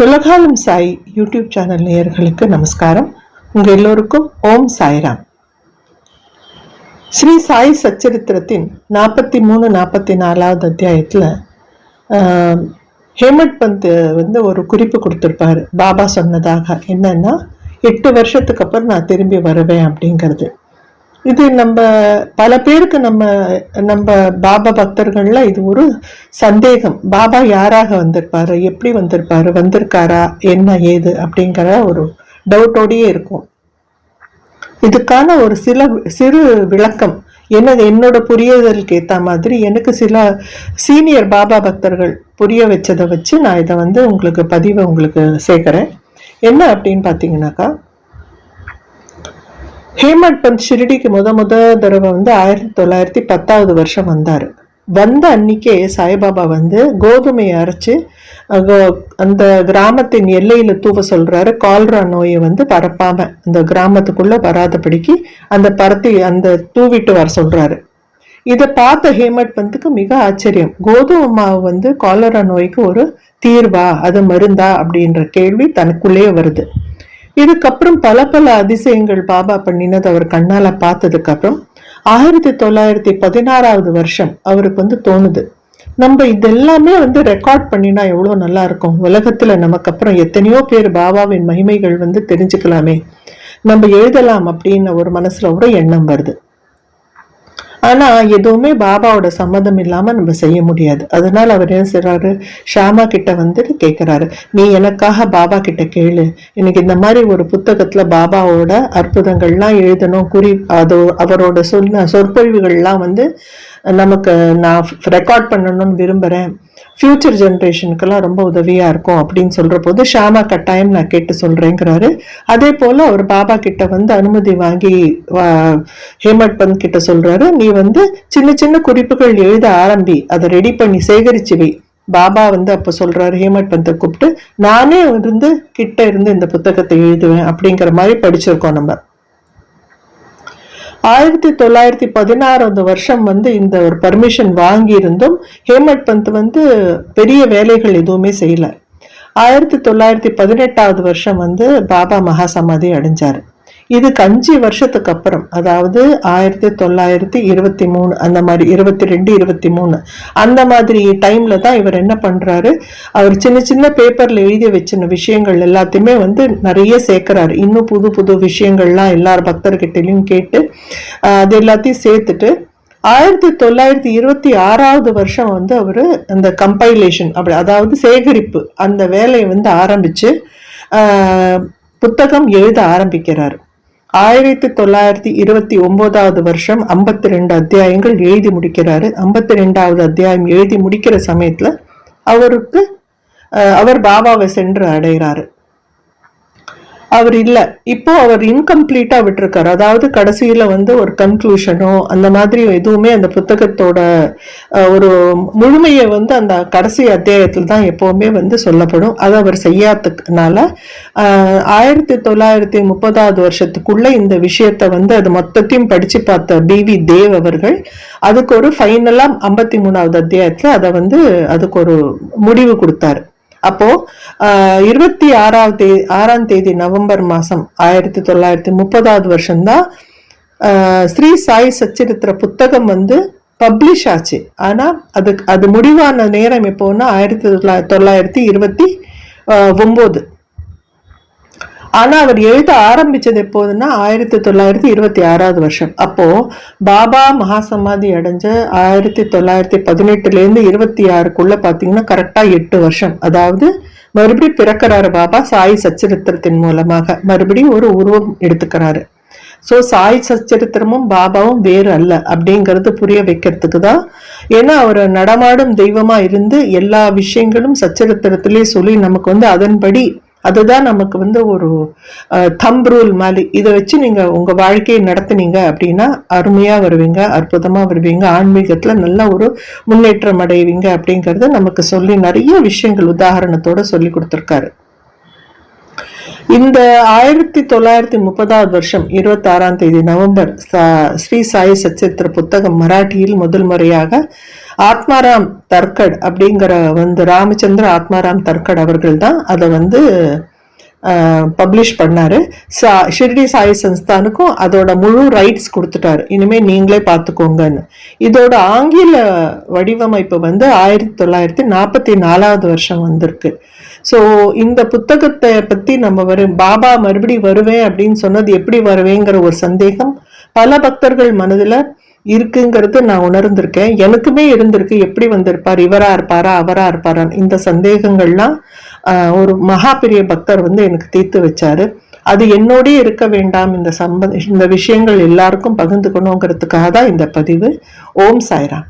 உலகாலும் Sai YouTube channel நேயர்களுக்கு நமஸ்காரம். உங்கள் எல்லோருக்கும் ஓம் சாய்ராம். ஸ்ரீ சாய் சச்சரித்திரத்தின் நாற்பத்தி மூணு நாற்பத்தி நாலாவது அத்தியாயத்தில் ஹேமட் பந்த் வந்து ஒரு குறிப்பு கொடுத்துருப்பாரு. பாபா சொன்னதாக. என்னன்னா எட்டு வருஷத்துக்கு அப்புறம் நான் திரும்பி வருவேன் அப்படிங்கிறது. இது நம்ம பல பேருக்கு நம்ம நம்ம பாபா பக்தர்கள்ல இது ஒரு சந்தேகம். பாபா யாராக வந்திருப்பாரு? எப்படி வந்திருப்பாரு? வந்திருக்காரா? என்ன ஏது? அப்படிங்கிற ஒரு டவுட்டோடயே இருக்கும். இதுக்கான ஒரு சில சிறு விளக்கம். என்ன என்னோட புரியுதலுக்கு ஏற்ற மாதிரி எனக்கு சில சீனியர் பாபா பக்தர்கள் புரிய வச்சதை வச்சு நான் இதை வந்து உங்களுக்கு பதிவை உங்களுக்கு சேர்க்குறேன். என்ன அப்படின்னு பார்த்தீங்கன்னாக்கா ஹேமந்த் பந்த் ஷிரடிக்கு முத முத தடவை வந்து ஆயிரத்தி தொள்ளாயிரத்தி பத்தாவது வருஷம் வந்தார். வந்த அன்னைக்கே சாய்பாபா வந்து கோதுமையை அரைச்சி அந்த கிராமத்தின் எல்லையில் தூவ சொல்கிறாரு கால்ரா நோயை வந்து பரப்பாம அந்த கிராமத்துக்குள்ளே வராதபடிக்கு அந்த பரத்தி அந்த தூவிட்டு வர சொல்கிறாரு இதை பார்த்த ஹேமட் பந்துக்கு மிக ஆச்சரியம். கோதுமை மாவு வந்து காலரா நோய்க்கு ஒரு தீர்வா அது மருந்தா அப்படின்ற கேள்வி தனக்குள்ளேயே வருது. இதுக்கப்புறம் பல பல அதிசயங்கள் பாபா பண்ணினது அவர் கண்ணால பார்த்ததுக்கு அப்புறம் ஆயிரத்தி தொள்ளாயிரத்தி பதினாறாவது வருஷம் அவருக்கு வந்து தோணுது. நம்ம இதெல்லாமே வந்து ரெக்கார்ட் பண்ணினா எவ்வளோ நல்லா இருக்கும்? உலகத்துல நமக்கு அப்புறம் எத்தனையோ பேர் பாபாவின் மகிமைகள் வந்து தெரிஞ்சுக்கலாமே. நம்ம எழுதலாம் அப்படின்னு ஒரு மனசுல ஒரு எண்ணம் வருது. ஆனால் எதுவுமே பாபாவோட சம்மதம் இல்லாமல் நம்ம செய்ய முடியாது. அதனால் அவர் என்ன செய்கிறாரு ஷாமா கிட்ட வந்துட்டு கேட்குறாரு நீ எனக்காக பாபா கிட்ட கேளு. எனக்கு இந்த மாதிரி ஒரு புத்தகத்தில் பாபாவோட அற்புதங்கள்லாம் எழுதணும். குறி அதோ அவரோட சொன்ன சொற்பொழிவுகள்லாம் வந்து நமக்கு நான் ரெக்கார்ட் பண்ணணும்னு விரும்புறேன். ஃப்யூச்சர் ஜென்ரேஷனுக்கெல்லாம் ரொம்ப உதவியாக இருக்கும் அப்படின்னு சொல்கிற போது ஷாமா கட்டாயம் நான் கேட்டு சொல்கிறேங்கிறாரு அதே போல் அவர் பாபா கிட்ட வந்து அனுமதி வாங்கி ஹேமட் பந்த் கிட்ட சொல்கிறாரு நீ வந்து சின்ன சின்ன குறிப்புகள் எழுத ஆரம்பி அதை ரெடி பண்ணி சேகரிச்சு வை. பாபா வந்து அப்போ சொல்கிறாரு ஹேமட் பந்தை கூப்பிட்டு நானே இருந்து கிட்ட இருந்து இந்த புத்தகத்தை எழுதுவேன் அப்படிங்கிற மாதிரி படிச்சிருக்கோம் நம்ம. ஆயிரத்தி தொள்ளாயிரத்தி பதினாறாவது வருஷம் வந்து இந்த ஒரு பர்மிஷன் வாங்கியிருந்தும் ஹேமட் பந்த் வந்து பெரிய வேலைகள் எதுவுமே செய்யல. ஆயிரத்தி தொள்ளாயிரத்தி பதினெட்டாவது வருஷம் வந்து பாபா மகா சமாதி அடைஞ்சாரு. இதுக்கு அஞ்சு வருஷத்துக்கு அப்புறம் அதாவது ஆயிரத்தி தொள்ளாயிரத்தி இருபத்தி மூணு அந்த மாதிரி இருபத்தி ரெண்டு இருபத்தி மூணு. அந்த மாதிரி டைம்ல தான் இவர் என்ன பண்றாரு? அவர் சின்ன சின்ன பேப்பர்ல எழுதி வச்சின விஷயங்கள் எல்லாத்தையுமே வந்து நிறைய சேர்க்கிறாரு. இன்னும் புது புது விஷயங்கள்லாம் எல்லார் பக்தர்கிட்டையும் கேட்டு அது எல்லாத்தையும் சேர்த்துட்டு ஆயிரத்தி தொள்ளாயிரத்தி இருபத்தி ஆறாவது வருஷம் வந்து அவர் அந்த கம்பைலேஷன் அப்படி அதாவது சேகரிப்பு அந்த வேலையை வந்து ஆரம்பித்து புத்தகம் எழுத ஆரம்பிக்கிறார். ஆயிரத்தி தொள்ளாயிரத்தி இருபத்தி ஒன்பதாவது வருஷம் ஐம்பத்தி ரெண்டு அத்தியாயங்கள் எழுதி முடிக்கிறாரு. ஐம்பத்தி ரெண்டாவது அத்தியாயம் எழுதி முடிக்கிற சமயத்துல அவருக்கு அவர் பாபாவை சென்று அடைகிறாரு. அவர் இல்லை. இப்போ அவர் இன்கம்ப்ளீட்டா விட்டிருக்காரு. அதாவது கடைசியில வந்து ஒரு கன்க்ளூஷனோ அந்த மாதிரி எதுவுமே அந்த புத்தகத்தோட ஒரு முழுமையை வந்து அந்த கடைசி அத்தியாயத்தில் தான் எப்பவுமே வந்து சொல்லப்படும். அது அவர் செய்யாததுனால ஆயிரத்தி தொள்ளாயிரத்தி முப்பதாவது வருஷத்துக்குள்ள இந்த விஷயத்தை வந்து அது மொத்தத்தையும் படிச்சு பார்த்த பிவி தேவ் அவர்கள் அதுக்கு ஒரு ஃபைனலா ஐம்பத்தி மூணாவது அத்தியாயத்தில் அதை வந்து அதுக்கு ஒரு முடிவு கொடுத்தாரு. அப்போ இருபத்தி ஆறாவது தேதி ஆறாம் தேதி நவம்பர் மாதம் ஆயிரத்தி தொள்ளாயிரத்தி முப்பதாவது வருஷம்தான் ஸ்ரீ சாய் சச்சரித்திர புத்தகம் வந்து பப்ளிஷ் ஆச்சு. ஆனால் அது அது முடிவான நேரம் எப்போன்னா ஆயிரத்தி தொள்ளாயிரத்தி தொள்ளாயிரத்தி இருபத்தி ஒம்பது. ஆனால் அவர் எழுத ஆரம்பித்தது எப்போதுன்னா ஆயிரத்தி தொள்ளாயிரத்தி இருபத்தி ஆறாவது வருஷம். அப்போது பாபா மகாசமாதி அடைஞ்ச ஆயிரத்தி தொள்ளாயிரத்தி பதினெட்டுலேருந்து இருபத்தி ஆறுக்குள்ளே பார்த்தீங்கன்னா கரெக்டாக எட்டு வருஷம். அதாவது மறுபடியும் பிறக்கிறாரு பாபா சாய் சச்சரித்திரத்தின் மூலமாக. மறுபடியும் ஒரு உருவம் எடுத்துக்கிறாரு. ஸோ சாய் சச்சரித்திரமும் பாபாவும் வேறு அல்ல அப்படிங்கிறது புரிய வைக்கிறதுக்கு தான். ஏன்னா அவர் நடமாடும் தெய்வமாக இருந்து எல்லா விஷயங்களும் சச்சரித்திரத்திலே சொல்லி நமக்கு வந்து அதன்படி அதுதான் நமக்கு வந்து ஒரு தம்ப் ரூல் மாதிரி. இதை வச்சு நீங்கள் உங்கள் வாழ்க்கையை நடத்துனீங்க அப்படின்னா அருமையாக வருவீங்க அற்புதமாக வருவீங்க ஆன்மீகத்தில் நல்ல ஒரு முன்னேற்றம் அடைவீங்க அப்படிங்கறது நமக்கு சொல்லி நிறைய விஷயங்கள் உதாரணத்தோட சொல்லி கொடுத்துருக்காரு. இந்த ஆயிரத்தி தொள்ளாயிரத்தி முப்பதாவது வருஷம் இருபத்தி ஆறாம் தேதி நவம்பர் சா- ஸ்ரீ சாய் சச்சித்திர புத்தகம் மராட்டியில் முதல் முறையாக ஆத்மாராம் தர்கட் அப்படிங்கிற வந்து ராமச்சந்திர ஆத்மாராம் தர்கட் அவர்கள் தான் அதை வந்து பப்ளிஷ் பண்ணாரு. சா ஷிர்டி சாய் சன்ஸ்தானுக்கும் அதோட முழு ரைட்ஸ் கொடுத்துட்டாரு. இனிமேல் நீங்களே பார்த்துக்கோங்கன்னு. இதோட ஆங்கில வடிவமைப்பு வந்து ஆயிரத்தி தொள்ளாயிரத்தி நாற்பத்தி நாலாவது வருஷம் வந்திருக்கு. ஸோ இந்த புத்தகத்தை பற்றி நம்ம வரும் பாபா மறுபடி வருவேன் அப்படின்னு சொன்னது எப்படி வருவேங்கிற ஒரு சந்தேகம் பல பக்தர்கள் மனதில் இருக்குங்கிறது நான் உணர்ந்திருக்கேன். எனக்குமே இருந்திருக்கு. எப்படி வந்திருப்பார்? இவரா இருப்பாரா? அவரா இருப்பாரா இந்த சந்தேகங்கள்லாம் ஒரு மகா பெரிய பக்தர் வந்து எனக்கு தீர்த்து வச்சாரு. அது என்னோடய இருக்க வேண்டாம். இந்த சம்ப இந்த விஷயங்கள் எல்லாருக்கும் பகிர்ந்துக்கணுங்கிறதுக்காக தான் இந்த பதிவு. ஓம் சாய்ராம்.